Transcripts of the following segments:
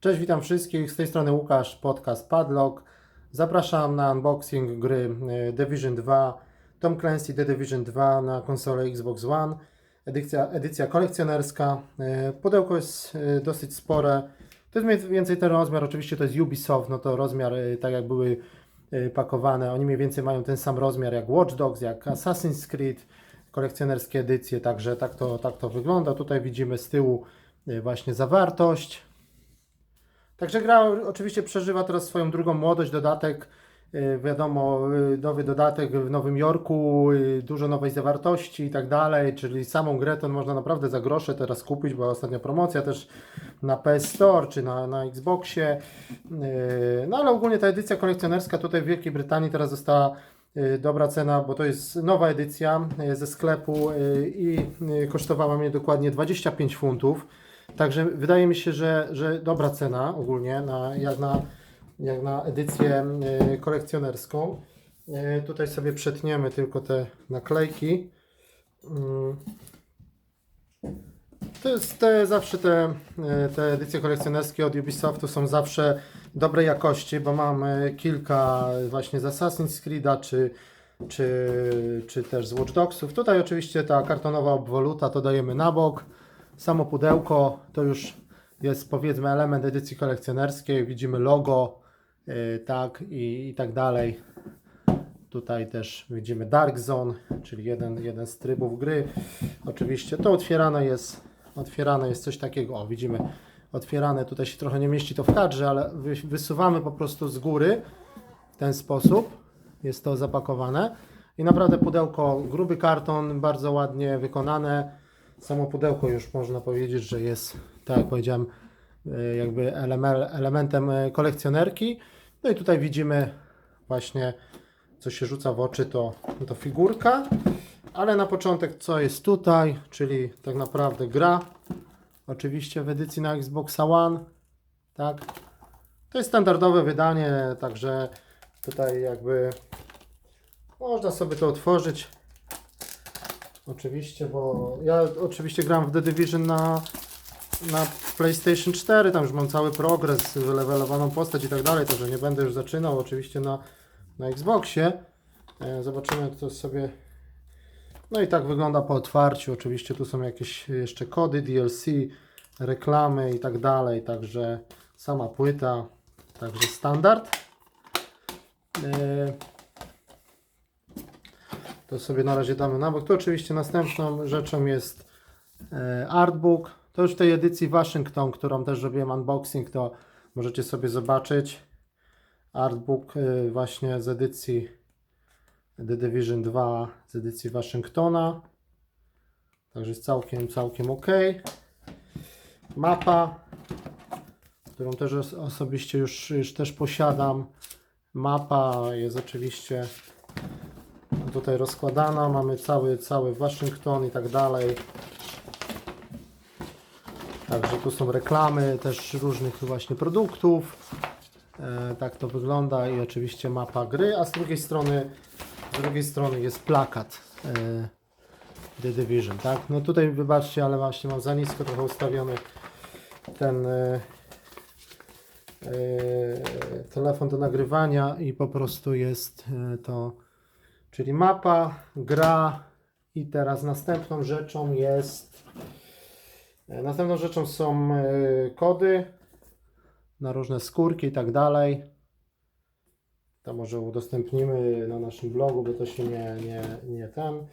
Cześć, witam wszystkich. Z tej strony Łukasz, podcast Padlock. Zapraszam na unboxing gry e, Division 2, Tom Clancy The Division 2 na konsolę Xbox One. Edycja, edycja kolekcjonerska. E, Pudełko jest e, dosyć spore. To jest mniej więcej ten rozmiar, oczywiście to jest Ubisoft, no to rozmiar tak jak były pakowane. Oni mniej więcej mają ten sam rozmiar jak Watch Dogs, jak Assassin's Creed, kolekcjonerskie edycje, także tak to, tak to wygląda. Tutaj widzimy z tyłu właśnie zawartość. Także gra oczywiście przeżywa teraz swoją drugą młodość, dodatek, y, wiadomo, y, nowy dodatek w Nowym Jorku, y, dużo nowej zawartości i tak dalej, czyli samą grę to można naprawdę za grosze teraz kupić, była ostatnia promocja też na PS Store czy na, na Xboxie, no ale ogólnie ta edycja kolekcjonerska tutaj w Wielkiej Brytanii teraz została dobra cena, bo to jest nowa edycja ze sklepu i kosztowała mnie dokładnie 25 funtów. Także wydaje mi się, że, że dobra cena ogólnie, na, jak, na, jak na edycję y, kolekcjonerską. Y, tutaj sobie przetniemy tylko te naklejki. Mm. To jest te, zawsze te, y, te edycje kolekcjonerskie od Ubisoftu są zawsze dobrej jakości, bo mamy kilka właśnie z Assassin's Creed'a czy, czy, czy też z Watch Dogsów. Tutaj oczywiście ta kartonowa obwoluta to dajemy na bok. Samo pudełko to już jest powiedzmy element edycji kolekcjonerskiej. Widzimy logo, yy, tak i, i tak dalej. Tutaj też widzimy Dark Zone, czyli jeden, jeden z trybów gry. Oczywiście to otwierane jest, otwierane jest coś takiego, o widzimy otwierane, tutaj się trochę nie mieści to w kadrze, ale wy, wysuwamy po prostu z góry w ten sposób. Jest to zapakowane i naprawdę pudełko, gruby karton, bardzo ładnie wykonane. Samo pudełko już można powiedzieć, że jest, tak jak powiedziałem, e, jakby eleme- elementem e, kolekcjonerki. No i tutaj widzimy właśnie, co się rzuca w oczy, to, to figurka. Ale na początek, co jest tutaj, czyli tak naprawdę gra. Oczywiście w edycji na Xbox One. Tak. To jest standardowe wydanie, także tutaj jakby można sobie to otworzyć. Oczywiście, bo ja oczywiście gram w The Division na, na PlayStation 4, tam już mam cały progres, wylewelowaną postać i tak dalej, także nie będę już zaczynał oczywiście na, na Xboxie. E, Zobaczymy to sobie... No i tak wygląda po otwarciu, oczywiście tu są jakieś jeszcze kody, DLC, reklamy i tak dalej, także sama płyta, także standard. To sobie na razie damy na bok. Tu oczywiście następną rzeczą jest e, artbook. To już w tej edycji Waszyngton, którą też robiłem unboxing, to możecie sobie zobaczyć. Artbook e, właśnie z edycji The Division 2 z edycji Waszyngtona. Także jest całkiem, całkiem ok. Mapa, którą też os- osobiście już, już też posiadam. Mapa jest oczywiście tutaj rozkładana, mamy cały, cały Waszyngton i tak dalej. Także tu są reklamy też różnych właśnie produktów. E, tak to wygląda i oczywiście mapa gry, a z drugiej strony z drugiej strony jest plakat e, The Division, tak? No tutaj wybaczcie, ale właśnie mam za nisko trochę ustawiony ten e, e, telefon do nagrywania i po prostu jest e, to Czyli mapa, gra i teraz następną rzeczą jest e, następną rzeczą są e, kody na różne skórki i tak dalej. To może udostępnimy na naszym blogu, bo to się nie, nie, nie ten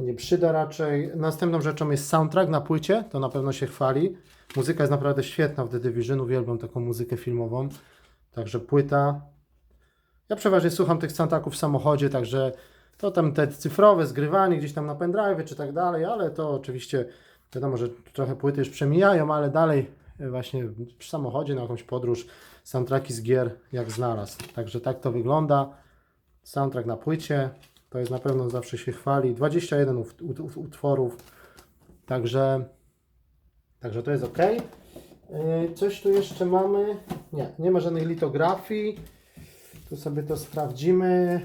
nie przyda raczej. Następną rzeczą jest soundtrack na płycie, to na pewno się chwali. Muzyka jest naprawdę świetna w The Division, uwielbiam taką muzykę filmową. Także płyta, ja przeważnie słucham tych soundtracków w samochodzie, także to tam te cyfrowe zgrywanie gdzieś tam na pendrive czy tak dalej, ale to oczywiście wiadomo, że trochę płyty już przemijają, ale dalej e, właśnie w samochodzie na jakąś podróż soundtracki z gier jak znalazł. Także tak to wygląda. Soundtrack na płycie, to jest na pewno zawsze się chwali. 21 ut- ut- ut- utworów, także, także to jest ok. Yy, Coś tu jeszcze mamy? Nie, nie ma żadnych litografii. Tu sobie to sprawdzimy.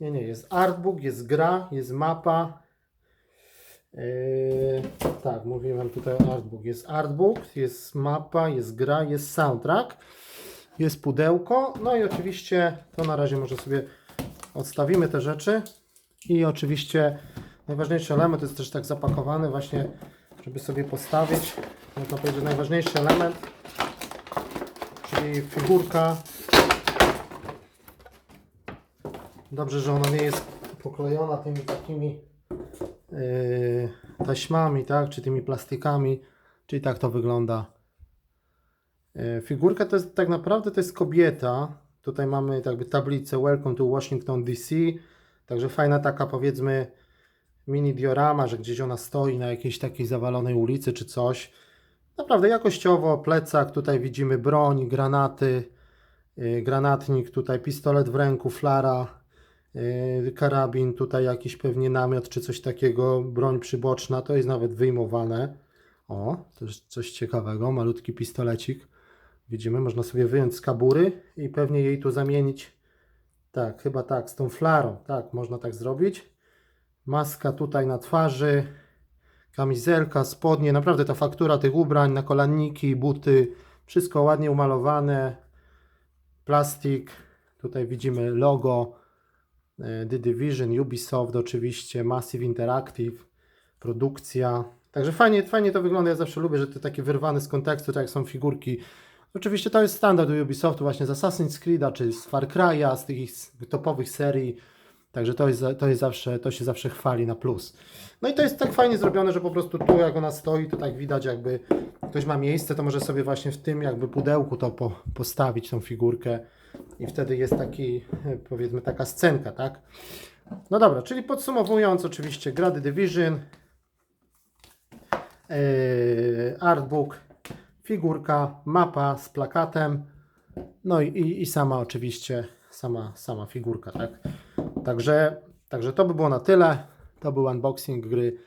Nie, nie, jest artbook, jest gra, jest mapa. Yy, tak, mówiłem tutaj o artbook. Jest artbook, jest mapa, jest gra, jest soundtrack, jest pudełko. No i oczywiście to na razie może sobie odstawimy te rzeczy. I oczywiście najważniejszy element jest też tak zapakowany właśnie, żeby sobie postawić. Można powiedzieć najważniejszy element, czyli figurka. Dobrze, że ona nie jest poklejona tymi takimi yy, taśmami, tak, czy tymi plastikami, czyli tak to wygląda. Yy, figurka to jest tak naprawdę to jest kobieta. Tutaj mamy jakby tablicę Welcome to Washington DC. Także fajna taka powiedzmy mini diorama, że gdzieś ona stoi na jakiejś takiej zawalonej ulicy czy coś. Naprawdę jakościowo, plecak, tutaj widzimy broń, granaty, yy, granatnik, tutaj pistolet w ręku, flara, karabin, tutaj jakiś pewnie namiot czy coś takiego, broń przyboczna, to jest nawet wyjmowane. O, to jest coś ciekawego, malutki pistolecik. Widzimy, można sobie wyjąć z kabury i pewnie jej tu zamienić. Tak, chyba tak, z tą flarą, tak, można tak zrobić. Maska tutaj na twarzy, kamizelka, spodnie, naprawdę ta faktura tych ubrań, nakolanniki, buty, wszystko ładnie umalowane. Plastik, tutaj widzimy logo. E, The Division, Ubisoft oczywiście, Massive Interactive, produkcja. Także fajnie, fajnie to wygląda. Ja zawsze lubię, że to takie wyrwane z kontekstu, tak jak są figurki. Oczywiście to jest standard u Ubisoftu właśnie z Assassin's Creed'a czy z Far Cry'a, z tych topowych serii. Także to, jest, to, jest zawsze, to się zawsze chwali na plus. No i to jest tak fajnie zrobione, że po prostu tu jak ona stoi, to tak widać jakby ktoś ma miejsce, to może sobie właśnie w tym jakby pudełku to po, postawić tą figurkę i wtedy jest taki, e, powiedzmy taka scenka, tak? No dobra, czyli podsumowując oczywiście gra The Division, yy, artbook, figurka, mapa z plakatem, no i, i, i sama oczywiście, sama, sama figurka, tak? Także, także to by było na tyle. To był unboxing gry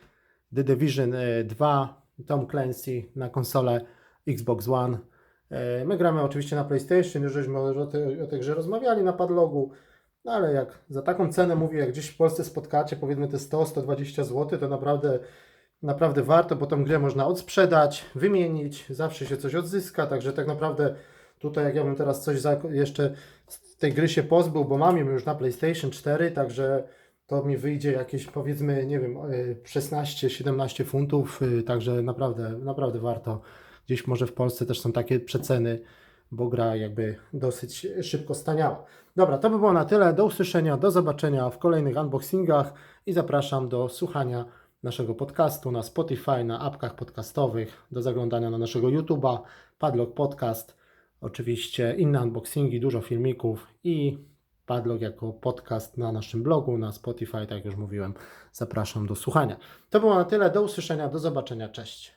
The Division e, 2 Tom Clancy na konsolę Xbox One. E, My gramy oczywiście na PlayStation, już żeśmy o, tej, o tej grze rozmawiali na padlogu, no ale jak za taką cenę mówię, jak gdzieś w Polsce spotkacie, powiedzmy te 100-120 zł, to naprawdę, naprawdę warto, bo tą grę można odsprzedać, wymienić, zawsze się coś odzyska, także tak naprawdę tutaj jak ja bym teraz coś jeszcze z tej gry się pozbył, bo mam ją już na PlayStation 4, także to mi wyjdzie jakieś powiedzmy, nie wiem, e, 16-17 funtów, e, także naprawdę, naprawdę warto. Gdzieś może w Polsce też są takie przeceny, bo gra jakby dosyć szybko staniała. Dobra, to by było na tyle. Do usłyszenia, do zobaczenia w kolejnych unboxingach i zapraszam do słuchania naszego podcastu na Spotify, na apkach podcastowych, do zaglądania na naszego YouTube'a, Padlock Podcast, oczywiście inne unboxingi, dużo filmików i Padlock jako podcast na naszym blogu, na Spotify, tak jak już mówiłem. Zapraszam do słuchania. To było na tyle. Do usłyszenia, do zobaczenia. Cześć.